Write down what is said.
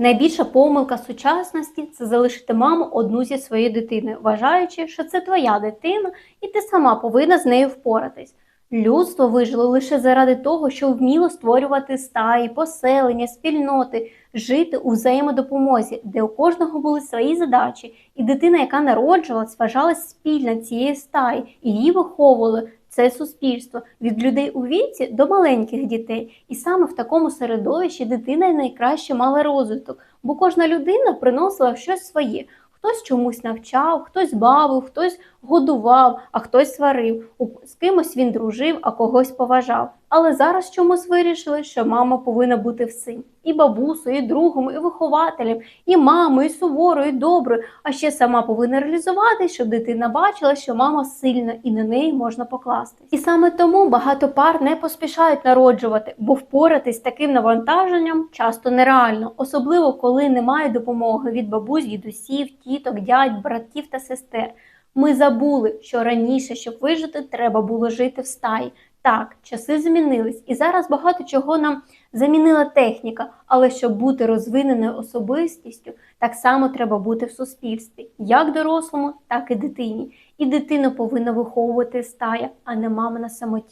Найбільша помилка сучасності це залишити маму одну зі своєю дитиною, вважаючи, що це твоя дитина, і ти сама повинна з нею впоратись. Людство вижило лише заради того, щоб вміло створювати стаї, поселення, спільноти, жити у взаємодопомозі, де у кожного були свої задачі, і дитина, яка народжувалась, вважалась спільна цієї стаї, і її виховували це суспільство від людей у віці до маленьких дітей. І саме в такому середовищі дитина найкраще мала розвиток, бо кожна людина приносила щось своє. Хтось чомусь навчав, хтось бавив, хтось годував, а хтось сварив. З кимось він дружив, а когось поважав. Але зараз чомусь вирішили, що мама повинна бути всім. І бабусею, і другом, і вихователем, і мамою, і суворою, і доброю. А ще сама повинна реалізувати, щоб дитина бачила, що мама сильна і на неї можна покластись. І саме тому багато пар не поспішають народжувати, бо впоратись з таким навантаженням часто нереально, особливо коли немає допомоги від бабусь, дідусів, тіток, дядь, братів та сестер. Ми забули, що раніше, щоб вижити, треба було жити в стаї. Так, часи змінились, і зараз багато чого нам замінила техніка, але щоб бути розвиненою особистістю, так само треба бути в суспільстві, як дорослому, так і дитині. І дитину повинна виховувати стая, а не мама на самоті.